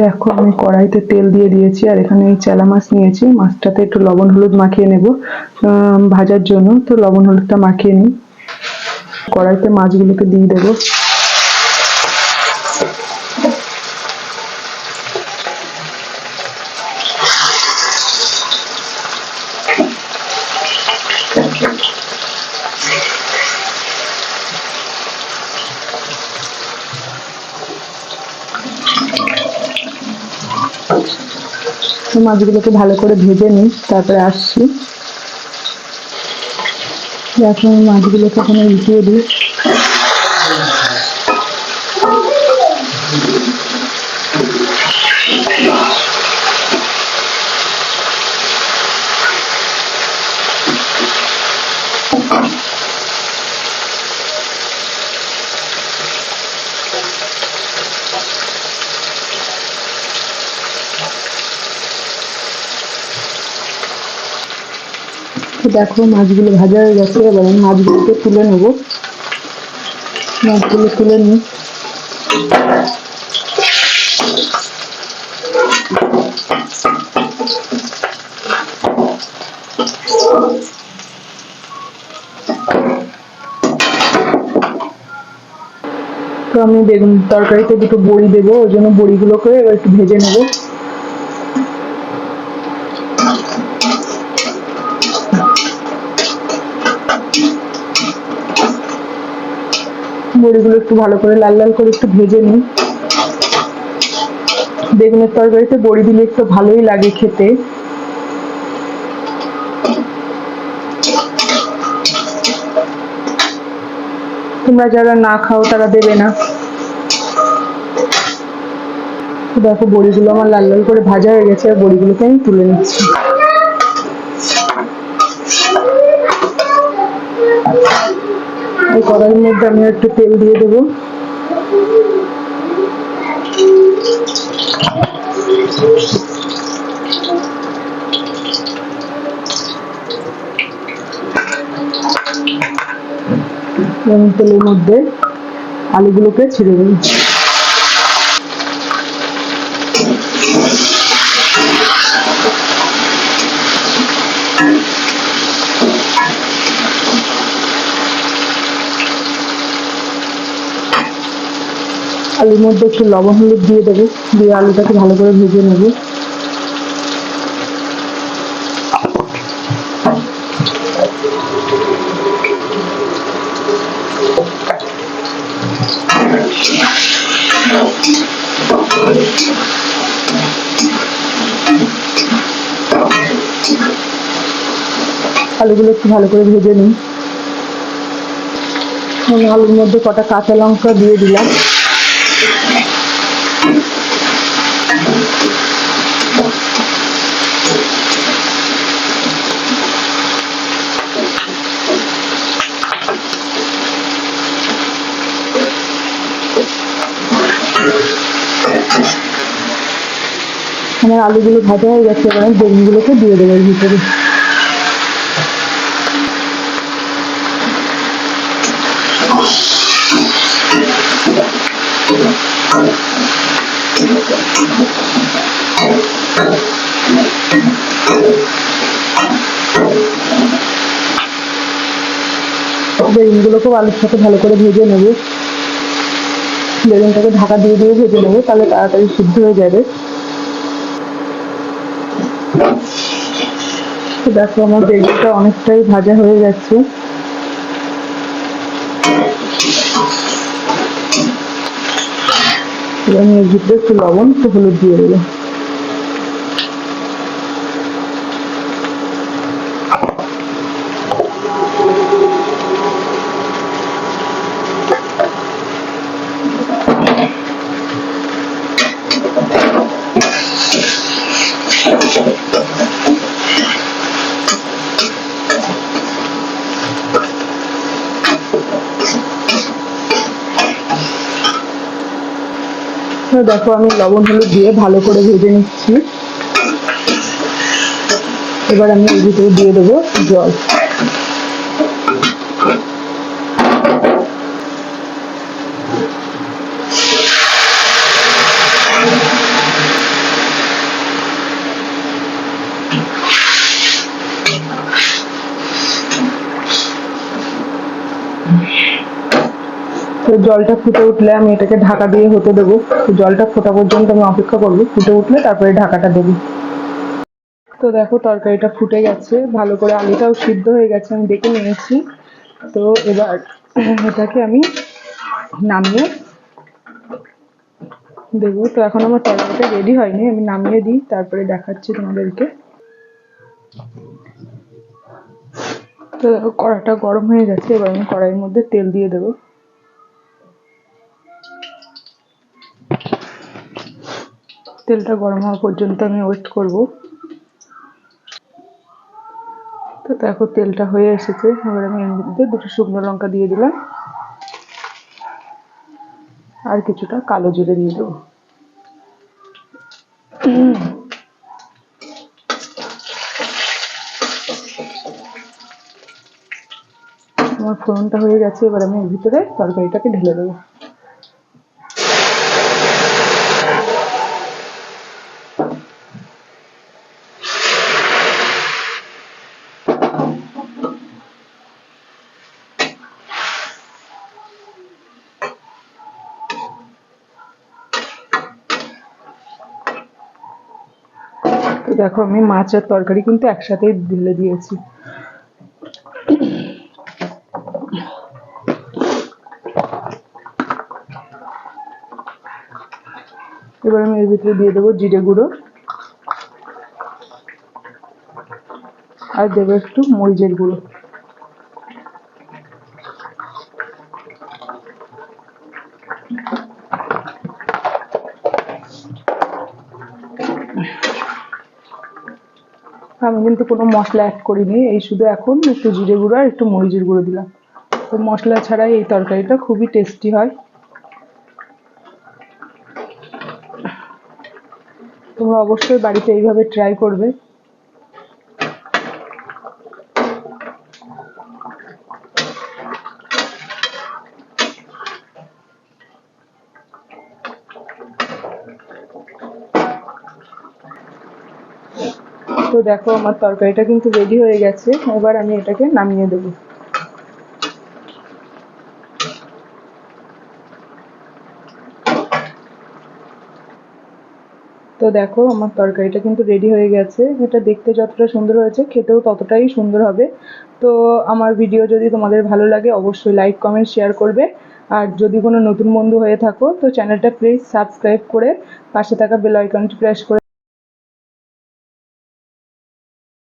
দেখো, আমি কড়াইতে তেল দিয়ে দিয়েছি আর এখানে এই চেলা মাছ নিয়েছি। মাছটাতে একটু লবণ, হলুদ মাখিয়ে নেব। ভাজার জন্য। তো লবণ, হলুদটা মাখিয়ে নিই। কড়াইতে মাছগুলোকে দিয়ে দেবো। তো মাছগুলোকে ভালো করে ভেজে নিই তারপরে আসছি। এখন মাছগুলোকে এখানে উঠিয়ে দিই। দেখো, মাছগুলো ভাজা হয়ে গেছে। এবার আমি মাছগুলোকে তুলে নেব। মাছগুলো তুলে নিই। তো আমি বেগুন তরকারিতে দুটো বড়ি দেবো, ওই জন্য বড়িগুলোকে এবার একটু ভেজে নেব। বড়িগুলো একটু ভালো করে লাল লাল করে একটু ভেজে নিই। বেগুনের তরকারিতে বড়ি দিলে একটু ভালোই লাগে খেতে। তোমরা যারা না খাও তারা দেবে না। দেখো বড়িগুলো আমার লাল লাল করে ভাজা হয়ে গেছে, আর বড়িগুলোকে আমি তুলে নিচ্ছি। এই কড়াইয়ের মধ্যে আমি একটু তেল দিয়ে দেব। তেলের মধ্যে আলুগুলোকে ছেড়ে দিই আলুর মধ্যে একটু লবণ হলুদ দিয়ে দেবো, দিয়ে আলুটাকে ভালো করে ভেজে নেব। আলুগুলো একটু ভালো করে ভেজে নিই। আলুর মধ্যে কটা কাঁচা লঙ্কা দিয়ে দিলাম। আমার আলুগুলো ভাজা হয়ে গেছে, এবার আমি বেগুনগুলোকে দিয়ে দেবো এর ভিতরে। বেগুনগুলোকেও আলুর সাথে ভালো করে ভেজে নেব। বেগুনটাকে ঢাকা দিয়ে দিয়ে ভেজে নেব, তাহলে তাড়াতাড়ি সিদ্ধ হয়ে যাবে। দেখো আমার বেগুনটা অনেকটাই ভাজা হয়ে যাচ্ছে আমি এর একটু লবণ, একটু হলুদ দিয়ে দেবো তো দেখো, আমি লবণ হলুদ দিয়ে ভালো করে ভেজে নিচ্ছি। এবার আমি এর ভিতরে দিয়ে দেবো জল। জলটা ফুটে উঠলে আমি এটাকে ঢাকা দিয়ে হতে দেবো। তো জলটা ফোটা পর্যন্ত আমি অপেক্ষা করব। ফুটে উঠলে তারপরে ঢাকাটা দেবো। তো দেখো, তরকারিটা ফুটে গেছে। ভালো করে আলুটাও সিদ্ধ হয়ে গেছে, আমি দেখে নিয়েছি। তো এবার এটাকে আমি নামিয়ে দেবো। তো এখন আমার তরকারিটা রেডি হয়নি, আমি নামিয়ে দিই, তারপরে দেখাচ্ছি তোমাদেরকে। তো দেখো, কড়াটা গরম হয়ে গেছে, এবার আমি কড়াইয়ের মধ্যে তেল দিয়ে দেবো। তেলটা গরম হওয়া পর্যন্ত আমি ওয়েট করব। তো দেখো তেলটা হয়ে এসেছে। এবার আমি এর মধ্যে দুটো শুকনো লঙ্কা দিয়ে দিলাম। আর কিছুটা কালো জিরে দিয়ে দেবো। আমার ফোড়নটা হয়ে গেছে। এবার আমি এর ভিতরে তরকারিটাকে ঢেলে দেবো। দেখো, আমি মাছ আর তরকারি কিন্তু একসাথেই ঢেলে দিয়েছি। এবার আমি এর ভিতরে দিয়ে দেবো জিরে গুঁড়ো। আর দেবো একটু মরিচের গুঁড়ো। আমি কিন্তু কোনো মশলা অ্যাড করিনি, এই শুধু এখন একটু জিরে গুঁড়ো আর একটু মরিচের গুঁড়ো দিলাম। তো মশলা ছাড়াই এই তরকারিটা খুবই টেস্টি হয়। তোমরা অবশ্যই বাড়িতে এইভাবে ট্রাই করবে। দেখো আমার তরকারিটা কিন্তু রেডি হয়ে গেছে। এবার আমি এটাকে নামিয়ে দেবো। তো দেখো, আমার তরকারিটা কিন্তু রেডি হয়ে গেছে। এটা দেখতে যতটা সুন্দর হয়েছে, খেতেও ততটাই সুন্দর হবে। তো আমার ভিডিও যদি তোমাদের ভালো লাগে, অবশ্যই লাইক কমেন্ট শেয়ার করবে। আর যদি কোনো নতুন বন্ধু হয়ে থাকো, তো চ্যানেলটা প্লিজ সাবস্ক্রাইব করে পাশে থাকা বেল আইকনটি প্রেস করে